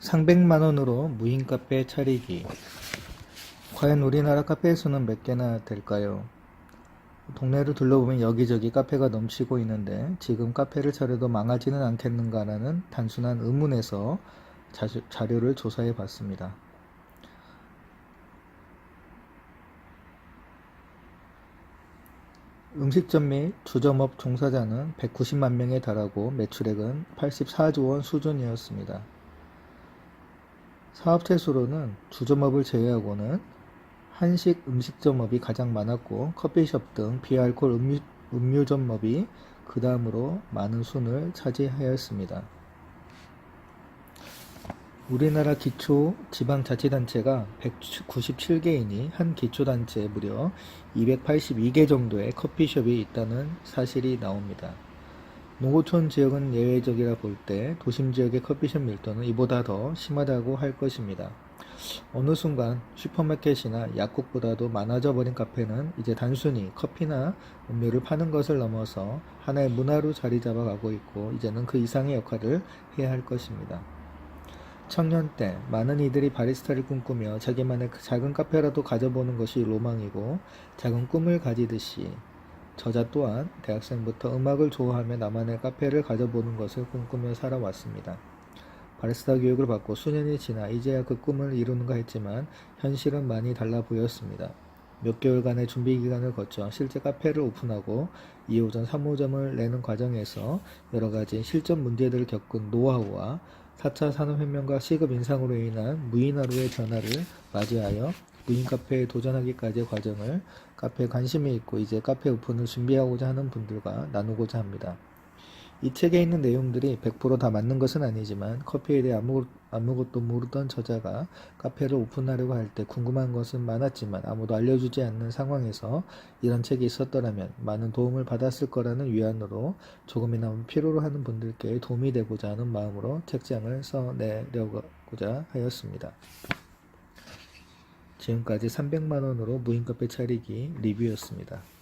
상백만 원으로 무인 카페 차리기. 과연 우리나라 카페의 수는 몇 개나 될까요? 동네를 둘러보면 여기저기 카페가 넘치고 있는데 지금 카페를 차려도 망하지는 않겠는가라는 단순한 의문에서 자, 자료를 조사해 봤습니다. 음식점 및 주점업 종사자는 190만 명에 달하고 매출액은 84조 원 수준이었습니다. 사업체 수로는 주점업을 제외하고는 한식 음식점업이 가장 많았고 커피숍 등 비알콜 음료, 음료점업이 그 다음으로 많은 순을 차지하였습니다. 우리나라 기초 지방자치단체가 197개이니 한 기초단체에 무려 282개 정도의 커피숍이 있다는 사실이 나옵니다. 농어촌 지역은 예외적이라 볼 때 도심 지역의 커피숍 밀도는 이보다 더 심하다고 할 것입니다. 어느 순간 슈퍼마켓이나 약국보다도 많아져 버린 카페는 이제 단순히 커피나 음료를 파는 것을 넘어서 하나의 문화로 자리 잡아가고 있고 이제는 그 이상의 역할을 해야 할 것입니다. 청년 때 많은 이들이 바리스타를 꿈꾸며 자기만의 그 작은 카페라도 가져보는 것이 로망이고 작은 꿈을 가지듯이 저자 또한 대학생부터 음악을 좋아하며 나만의 카페를 가져보는 것을 꿈꾸며 살아왔습니다. 바리스타 교육을 받고 수년이 지나 이제야 그 꿈을 이루는가 했지만 현실은 많이 달라 보였습니다. 몇 개월간의 준비 기간을 거쳐 실제 카페를 오픈하고 2호점, 3호점을 내는 과정에서 여러 가지 실전 문제들을 겪은 노하우와 4차 산업혁명과 시급 인상으로 인한 무인하루의 변화를 맞이하여 무인 카페에 도전하기까지의 과정을 카페에 관심이 있고 이제 카페 오픈을 준비하고자 하는 분들과 나누고자 합니다. 이 책에 있는 내용들이 100%다 맞는 것은 아니지만 커피에 대해 아무, 아무것도 모르던 저자가 카페를 오픈하려고 할 때 궁금한 것은 많았지만 아무도 알려주지 않는 상황에서 이런 책이 있었더라면 많은 도움을 받았을 거라는 위안으로 조금이나마 필요로 하는 분들께 도움이 되고자 하는 마음으로 책장을 써내려고자 하였습니다. 지금까지 300만원으로 무인카페 차리기 리뷰였습니다.